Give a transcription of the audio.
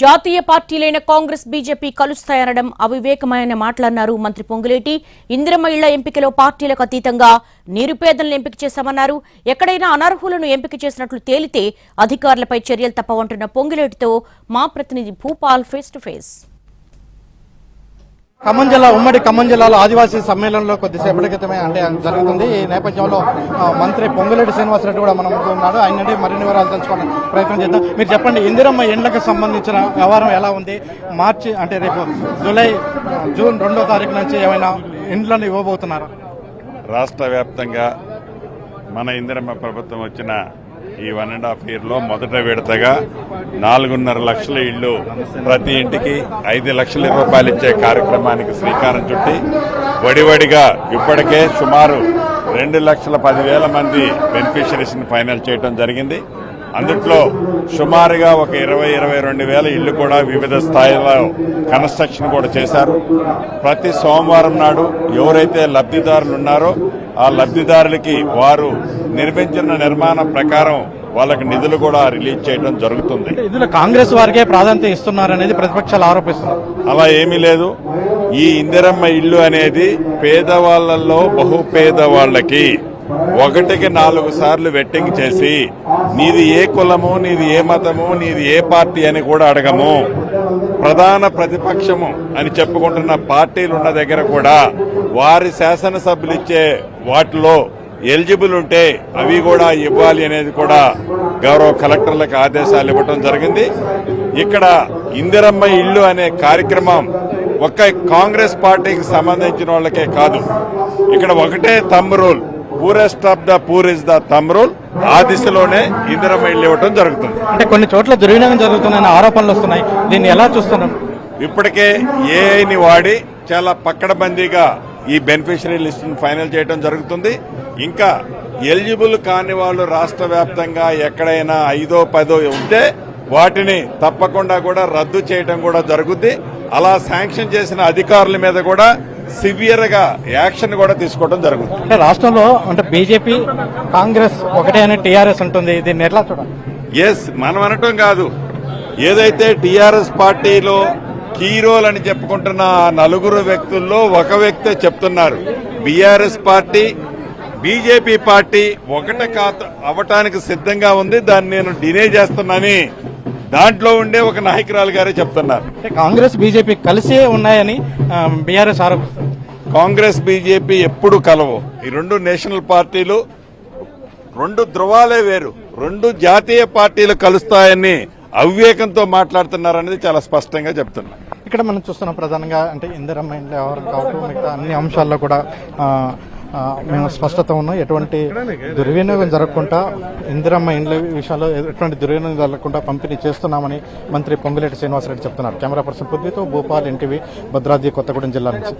జాతీయ పార్టీలైన కాంగ్రెస్ బీజేపీ కలుస్తాయనడం అవివేకమైన మాటలన్నారు మంత్రి పొంగులేటి. ఇందిరమ్మ ఇళ్ళ ఎంపికలో పార్టీలకు అతీతంగా నిరుపేదలను ఎంపిక చేశామన్నారు. ఎక్కడైనా అనర్హులను ఎంపిక చేసినట్లు తేలితే అధికారులపై చర్యలు తప్పవంటున్న పొంగులేటితో మా ప్రతినిధి Bhupal face to face Khammam జిల్లా ఉమ్మడి ఖమ్మం జిల్లాలో ఆదివాసీ సమ్మేళనంలో కొద్దిసేపటి క్రితమే అంటే జరుగుతుంది. ఈ నేపథ్యంలో మంత్రి పొంగులేటి శ్రీనివాసరెడ్డి కూడా మన ముందు ఉన్నాడు. ఆయన నుండి మరిన్ని వివరాలు తెలుసుకోవడం ప్రయత్నం చేద్దాం. మీరు చెప్పండి ఇందిరమ్మ ఎండ్లకు సంబంధించిన వ్యవహారం ఎలా ఉంది? మార్చి అంటే రేపు జూలై జూన్ రెండో తారీఖు నుంచి ఏమైనా ఇండ్లను ఇవ్వబోతున్నారు? రాష్ట్ర వ్యాప్తంగా మన ఇందిరమ్మ ప్రభుత్వం వచ్చిన ఈ వన్ అండ్ హాఫ్ ఇయర్లో మొదట విడతగా నాలుగున్నర లక్షల ఇళ్ళు ప్రతి ఇంటికి ఐదు లక్షల రూపాయలు ఇచ్చే కార్యక్రమానికి శ్రీకారం చుట్టి వడివడిగా ఇప్పటికే సుమారు రెండు లక్షల పదివేల మంది బెనిఫిషరీస్ని ఫైనల్ చేయడం జరిగింది. అందుట్లో సుమారుగా ఒక ఇరవై ఇరవై రెండు వేల ఇళ్ళు కూడా వివిధ స్థాయిలో కన్స్ట్రక్షన్ కూడా చేశారు. ప్రతి సోమవారం నాడు ఎవరైతే లబ్ధిదారులు ఉన్నారో ఆ లబ్ధిదారులకి వారు నిర్మించిన నిర్మాణం ప్రకారం వాళ్ళకి నిధులు కూడా రిలీజ్ చేయడం జరుగుతుంది. ఇందులో కాంగ్రెస్ వారికే ప్రాధాన్యత ఇస్తున్నారనేది ప్రతిపక్షాలు ఆరోపిస్తున్నారు. అలా ఏమీ లేదు. ఈ ఇందిరమ్మ ఇల్లు అనేది పేదవాళ్ళలో బహు పేదవాళ్ళకి ఒకటికి నాలుగు సార్లు వెట్టింగ్ చేసి నీది ఏ కులము నీది ఏ మతము నీది ఏ పార్టీ అని కూడా అడగము. ప్రధాన ప్రతిపక్షము అని చెప్పుకుంటున్న పార్టీలు ఉన్న దగ్గర కూడా వారి శాసనసభ్యులు ఇచ్చే వాటిలో ఎలిజిబుల్ ఉంటే అవి కూడా ఇవ్వాలి అనేది కూడా గౌరవ కలెక్టర్లకు ఆదేశాలు ఇవ్వడం జరిగింది. ఇక్కడ ఇందిరమ్మ ఇల్లు అనే కార్యక్రమం ఒక్క కాంగ్రెస్ పార్టీకి సంబంధించిన వాళ్ళకే కాదు. ఇక్కడ ఒకటే thumb rule purest of the poor is the thumb rule ఆ దిశలోనే ఇందిరమ్మ ఇల్లు ఇవ్వడం జరుగుతుంది. అంటే కొన్ని చోట్ల దుర్వినియోగం జరుగుతున్నాయని ఆరోపణలు వస్తున్నాయి. దీన్ని ఎలా చూస్తున్నారు? ఇప్పటికే ఏఐని వాడి చాలా పక్కడబందీగా ఈ బెనిఫిషరీ లిస్టును ఫైనల్ చేయడం జరుగుతుంది. ఇంకా ఎలిజిబుల్ కాని వాళ్ళు రాష్ట్ర వ్యాప్తంగా ఎక్కడైనా ఐదో పదో ఉంటే వాటిని తప్పకుండా కూడా రద్దు చేయడం కూడా జరుగుద్ది. అలా శాంక్షన్ చేసిన అధికారుల మీద కూడా సివియర్గా యాక్షన్ కూడా తీసుకోవడం జరుగుతుంది. అంటే రాష్ట్రంలో అంటే బీజేపీ కాంగ్రెస్ ఒకటే అని టీఆర్ఎస్ ఉంటుంది. దీన్ని ఎట్లా చూడాలి? ఎస్ మనం అనటం కాదు. ఏదైతే టిఆర్ఎస్ పార్టీలో హీరోలు అని చెప్పుకుంటున్న నలుగురు వ్యక్తుల్లో ఒక వ్యక్తే చెప్తున్నారు. బీఆర్ఎస్ పార్టీ బీజేపీ పార్టీ ఒకటి కాత అవటానికి సిద్ధంగా ఉంది. దాన్ని నేను డినే చేస్తున్నానని దాంట్లో ఉండే ఒక నాయకురాలు గారే చెప్తున్నారు. కాంగ్రెస్ బీజేపీ కలిసే ఉన్నాయని బీఆర్ఎస్ ఆరోపిస్తుంది. కాంగ్రెస్ బీజేపీ ఎప్పుడు కలవు. ఈ రెండు నేషనల్ పార్టీలు రెండు ధృవాలే వేరు. రెండు జాతీయ పార్టీలు కలుస్తాయని అవివేకంతో మాట్లాడుతున్నారనేది చాలా స్పష్టంగా చెప్తున్నా ఇక్కడ మనం చూస్తున్నాం ప్రధానంగా అంటే ఇందిరమ్మ వ్యవహారం కావచ్చు మిగతా అన్ని అంశాల్లో కూడా మేము స్పష్టత ఉన్నాం. ఎటువంటి దుర్వినియోగం జరగకుండా ఇందిరమ్మ ఇండ్ల విషయాల్లో ఎటువంటి దుర్వినియోగం జరగకుండా పంపిణీ చేస్తున్నామని మంత్రి పొంగులేటి శ్రీనివాసరెడ్డి చెప్తున్నారు. కెమెరా పర్సన్ పృథ్వీతో భూపాల్ ఎన్టీవీ భద్రాద్రి కొత్తగూడెం జిల్లా నుంచి.